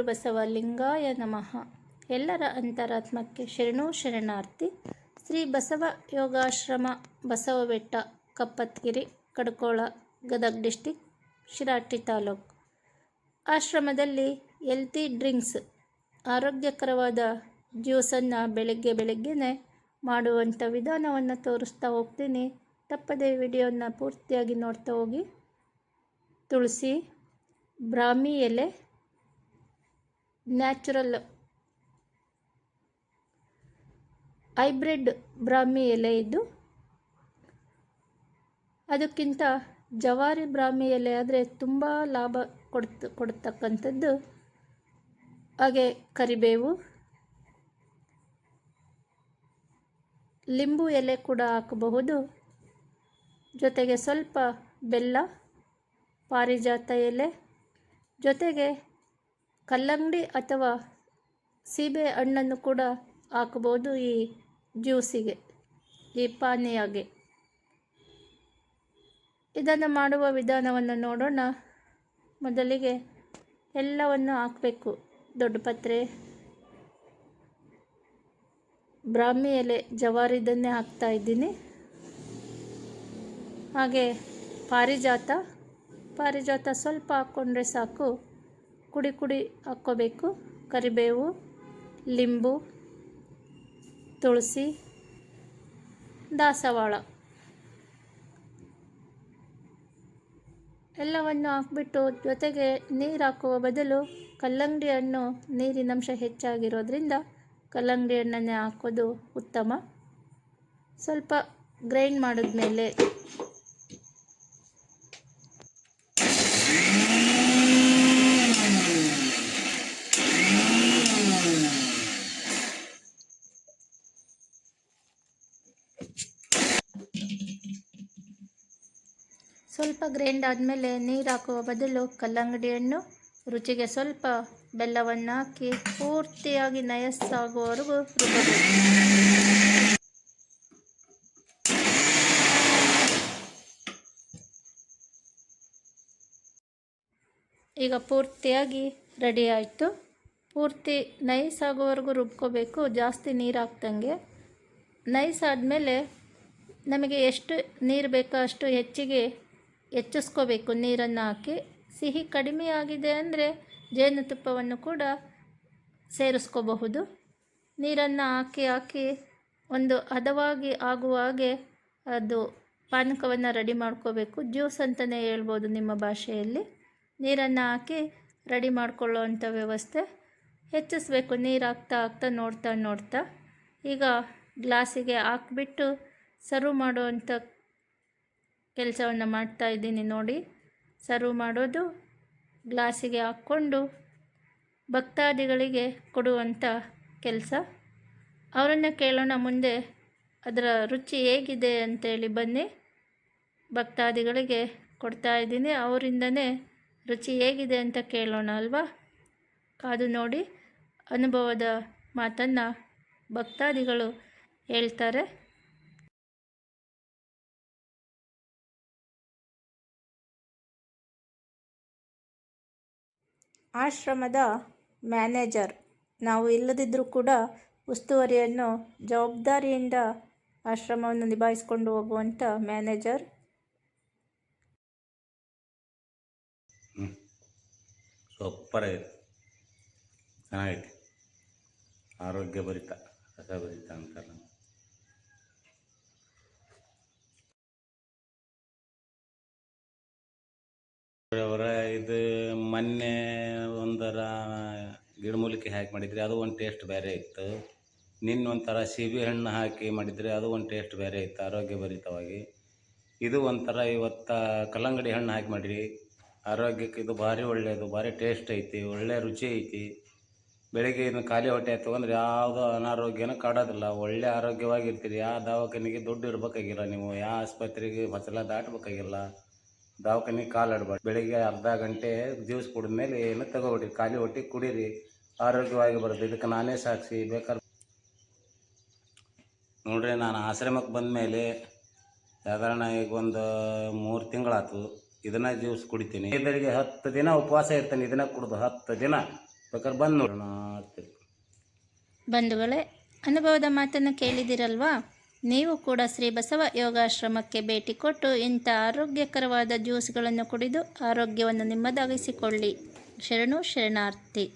ಗುರು ಬಸವಲಿಂಗಾಯ ನಮಃ ಎಲ್ಲರ ಅಂತರಾತ್ಮಕ್ಕೆ ಶರಣು ಶರಣಾರ್ಥಿ. ಶ್ರೀ ಬಸವ ಯೋಗಾಶ್ರಮ, ಬಸವಬೆಟ್ಟ, ಕಪ್ಪತ್ಗಿರಿ, ಕಡ್ಕೋಳ, ಗದಗ್ ಡಿಸ್ಟಿಕ್ ಶಿರಾಟಿ ತಾಲೂಕು. ಆಶ್ರಮದಲ್ಲಿ ಎಲ್ತಿ ಡ್ರಿಂಕ್ಸ್ ಆರೋಗ್ಯಕರವಾದ ಜ್ಯೂಸನ್ನು ಬೆಳಗ್ಗೆ ಬೆಳಗ್ಗೆನೆ ಮಾಡುವಂಥ ವಿಧಾನವನ್ನು ತೋರಿಸ್ತಾ ಹೋಗ್ತೀನಿ. ತಪ್ಪದೆ ವಿಡಿಯೋನ ಪೂರ್ತಿಯಾಗಿ ನೋಡ್ತಾ ಹೋಗಿ. ತುಳಸಿ, ಬ್ರಾಹ್ಮಿ ಎಲೆ ನ್ಯಾಚುರಲ್. ಹೈಬ್ರಿಡ್ ಬ್ರಾಹ್ಮಿ ಎಲೆ ಇದು. ಅದಕ್ಕಿಂತ ಜವಾರಿ ಬ್ರಾಹ್ಮಿ ಎಲೆ ಆದರೆ ತುಂಬ ಲಾಭ ಕೊಡ್ತ, ಕೊಡ್ತಕ್ಕಂಥದ್ದು. ಹಾಗೆ ಕರಿಬೇವು. ಲಿಂಬು ಎಲೆ ಕೂಡ ಹಾಕಬಹುದು. ಜೊತೆಗೆ ಸ್ವಲ್ಪ ಬೆಲ್ಲ, ಪಾರಿಜಾತ ಎಲೆ. ಜೊತೆಗೆ ಕಲ್ಲಂಗಡಿ ಅಥವಾ ಸೀಬೆ ಹಣ್ಣನ್ನು ಕೂಡ ಹಾಕಬಹುದು ಈ ಜ್ಯೂಸಿಗೆ, ಈ ಪಾನೀಯಗೆ. ಇದನ್ನು ಮಾಡುವ ವಿಧಾನವನ್ನು ನೋಡೋಣ. ಮೊದಲಿಗೆ ಎಲ್ಲವನ್ನು ಹಾಕಬೇಕು. ದೊಡ್ಡ ಪತ್ರೆ, ಬ್ರಾಹ್ಮಿ ಎಲೆ ಜವಾರಿದನ್ನೇ ಹಾಕ್ತಾ ಇದ್ದೀನಿ. ಹಾಗೆ ಪಾರಿಜಾತ ಪಾರಿಜಾತ ಸ್ವಲ್ಪ ಹಾಕ್ಕೊಂಡ್ರೆ ಸಾಕು. ಕುಡಿ ಕುಡಿ ಹಾಕ್ಕೋಬೇಕು. ಕರಿಬೇವು, ಲಿಂಬು, ತುಳಸಿ, ದಾಸವಾಳ. ಎಲ್ಲವನ್ನು ಹಾಕ್ಬಿಟ್ಟು ಜೊತೆಗೆ ನೀರು ಹಾಕುವ ಬದಲು ಕಲ್ಲಂಗಡಿ ಹಣ್ಣು ನೀರಿನಂಶ ಹೆಚ್ಚಾಗಿರೋದ್ರಿಂದ ಕಲ್ಲಂಗಡಿ ಹಣ್ಣನ್ನೇ ಹಾಕೋದು ಉತ್ತಮ. ಸ್ವಲ್ಪ ಗ್ರೈಂಡ್ ಮಾಡಿದ್ಮೇಲೆ ಸ್ವಲ್ಪ ಗ್ರೈಂಡ್ ಆದಮೇಲೆ ನೀರು ಹಾಕುವ ಬದಲು ಕಲ್ಲಂಗಡಿ ಹಣ್ಣು ರುಚಿಗೆ ಸ್ವಲ್ಪ ಬೆಲ್ಲವನ್ನು ಹಾಕಿ ಪೂರ್ತಿಯಾಗಿ ನಯಸ್ಸಾಗುವವರೆಗೂ ರುಬ್ಬಬೇಕು ಈಗ ಪೂರ್ತಿಯಾಗಿ ರೆಡಿ ಆಯಿತು. ಪೂರ್ತಿ ನೈಸ್ ಆಗೋವರೆಗೂ ರುಬ್ಕೋಬೇಕು. ಜಾಸ್ತಿ ನೀರು ಹಾಕ್ದಂಗೆ. ನೈಸ್ ಆದಮೇಲೆ ನಮಗೆ ಎಷ್ಟು ನೀರು ಬೇಕೋ ಅಷ್ಟು ಹೆಚ್ಚಿಗೆ ಹೆಚ್ಚಿಸ್ಕೋಬೇಕು. ನೀರನ್ನು ಹಾಕಿ ಸಿಹಿ ಕಡಿಮೆ ಆಗಿದೆ ಅಂದರೆ ಜೇನುತುಪ್ಪವನ್ನು ಕೂಡ ಸೇರಿಸ್ಕೋಬಹುದು. ನೀರನ್ನು ಹಾಕಿ ಹಾಕಿ ಒಂದು ಹದವಾಗಿ ಆಗುವ ಹಾಗೆ ಅದು ಪಾನಕವನ್ನು ರೆಡಿ ಮಾಡ್ಕೋಬೇಕು. ಜ್ಯೂಸ್ ಅಂತಲೇ ಹೇಳ್ಬೋದು ನಿಮ್ಮ ಭಾಷೆಯಲ್ಲಿ. ನೀರನ್ನು ಹಾಕಿ ರೆಡಿ ಮಾಡ್ಕೊಳ್ಳೋ ಅಂಥ ವ್ಯವಸ್ಥೆ ಹೆಚ್ಚಿಸ್ಬೇಕು. ನೀರು ಹಾಕ್ತಾ ಹಾಕ್ತಾ ನೋಡ್ತಾ ನೋಡ್ತಾ. ಈಗ ಗ್ಲಾಸಿಗೆ ಹಾಕ್ಬಿಟ್ಟು ಸರ್ವ್ ಮಾಡುವಂಥ ಕೆಲಸವನ್ನು ಮಾಡ್ತಾ ಇದ್ದೀನಿ ನೋಡಿ. ಸರ್ವ್ ಮಾಡೋದು, ಗ್ಲಾಸಿಗೆ ಹಾಕ್ಕೊಂಡು ಭಕ್ತಾದಿಗಳಿಗೆ ಕೊಡುವಂಥ ಕೆಲಸ. ಅವರನ್ನು ಕೇಳೋಣ ಮುಂದೆ ಅದರ ರುಚಿ ಹೇಗಿದೆ ಅಂತೇಳಿ ಬನ್ನಿ. ಭಕ್ತಾದಿಗಳಿಗೆ ಕೊಡ್ತಾ ಇದ್ದೀನಿ. ಅವರಿಂದನೇ ರುಚಿ ಹೇಗಿದೆ ಅಂತ ಕೇಳೋಣ ಅಲ್ವಾ? ಕಾದು ನೋಡಿ. ಅನುಭವದ ಮಾತನ್ನು ಭಕ್ತಾದಿಗಳು ಹೇಳ್ತಾರೆ. ಆಶ್ರಮದ ಮ್ಯಾನೇಜರ್. ನಾವು ಇಲ್ಲದಿದ್ದರೂ ಕೂಡ ಉಸ್ತುವಾರಿಯನ್ನು ಜವಾಬ್ದಾರಿಯಿಂದ ಆಶ್ರಮವನ್ನು ನಿಭಾಯಿಸಿಕೊಂಡು ಹೋಗುವಂಥ ಮ್ಯಾನೇಜರ್. ಸೂಪರ್ ಆಗಿದೆ. ಚೆನ್ನಾಗೈತಿ. ಆರೋಗ್ಯಭರಿತ, ರಸಭರಿತ ಅಂತಾರಲ್ಲ. ಅವರ ಇದು ಮೊನ್ನೆ ಒಂದರ ಗಿಡಮೂಲಿಕೆ ಹಾಕಿ ಮಾಡಿದ್ರಿ ಅದು ಒಂದು ಟೇಸ್ಟ್ ಬೇರೆ ಇತ್ತು. ನಿನ್ನ ಒಂಥರ ಸೀಬೆ ಹಣ್ಣು ಹಾಕಿ ಮಾಡಿದರೆ ಅದು ಒಂದು ಟೇಸ್ಟ್ ಬೇರೆ ಇತ್ತು ಆರೋಗ್ಯಭರಿತವಾಗಿ. ಇದು ಒಂಥರ ಇವತ್ತು ಕಲ್ಲಂಗಡಿ ಹಣ್ಣು ಹಾಕಿ ಮಾಡಿರಿ. ಆರೋಗ್ಯಕ್ಕೆ ಇದು ಭಾರಿ ಒಳ್ಳೆಯದು ಭಾರಿ ಟೇಸ್ಟ್ ಐತಿ, ಒಳ್ಳೆ ರುಚಿ ಐತಿ. ಬೆಳಿಗ್ಗೆ ಇದನ್ನು ಖಾಲಿ ಹೊಟ್ಟೆ ತೊಗೊಂಡ್ರೆ ಯಾವುದೋ ಅನಾರೋಗ್ಯನೂ ಕಾಡೋದಿಲ್ಲ. ಒಳ್ಳೆ ಆರೋಗ್ಯವಾಗಿರ್ತೀರಿ. ಯಾವ ದವಾಖಾನೆಗೆ ದುಡ್ಡು ಇರಬೇಕಾಗಿಲ್ಲ ನೀವು. ಯಾವ ಆಸ್ಪತ್ರೆಗೆ ಫಸಲ ದಾಟಬೇಕಾಗಿಲ್ಲ. ದವಾಖಾನೆಗೆ ಕಾಲು ಆಡ್ಬಾರ್ದು. ಬೆಳಿಗ್ಗೆ ಅರ್ಧ ಗಂಟೆ ಜ್ಯೂಸ್ ಕುಡಿದ ಮೇಲೆ ಏನು ತಗೋಬಿಡಿ ಖಾಲಿ ಹೊಟ್ಟೆ ಕುಡೀರಿ, ಆರೋಗ್ಯವಾಗಿ ಬರುತ್ತೆ ಇದಕ್ಕೆ ನಾನೇ ಸಾಕ್ಷಿ ಬೇಕಾದ್ರೆ ನೋಡ್ರಿ, ನಾನು ಆಶ್ರಮಕ್ಕೆ ಬಂದ ಮೇಲೆ ಸಾಧಾರಣ ಈಗ ಒಂದು ಮೂರು ತಿಂಗಳಾಯ್ತು ಇದನ್ನ ಜ್ಯೂಸ್ ಕುಡಿತೀನಿ. ಇದರಿಗೆ ಹತ್ತು ದಿನ ಉಪವಾಸ ಇರ್ತಾನೆ, ಇದನ್ನ ಕುಡ್ದು ಹತ್ತು ದಿನ. ಬೇಕಾದ್ರೆ ಬಂದು ನೋಡೋಣ ಬಂಧುಗಳೇ, ಅನುಭವದ ಮಾತನ್ನು ಕೇಳಿದಿರಲ್ವಾ? ನೀವು ಕೂಡ ಶ್ರೀ ಬಸವ ಯೋಗಾಶ್ರಮಕ್ಕೆ ಭೇಟಿ ಕೊಟ್ಟು ಇಂಥ ಆರೋಗ್ಯಕರವಾದ ಜ್ಯೂಸ್ಗಳನ್ನು ಕುಡಿದು ಆರೋಗ್ಯವನ್ನು ನಿಮ್ಮದಾಗಿಸಿಕೊಳ್ಳಿ. ಶರಣು ಶರಣಾರ್ಥಿ.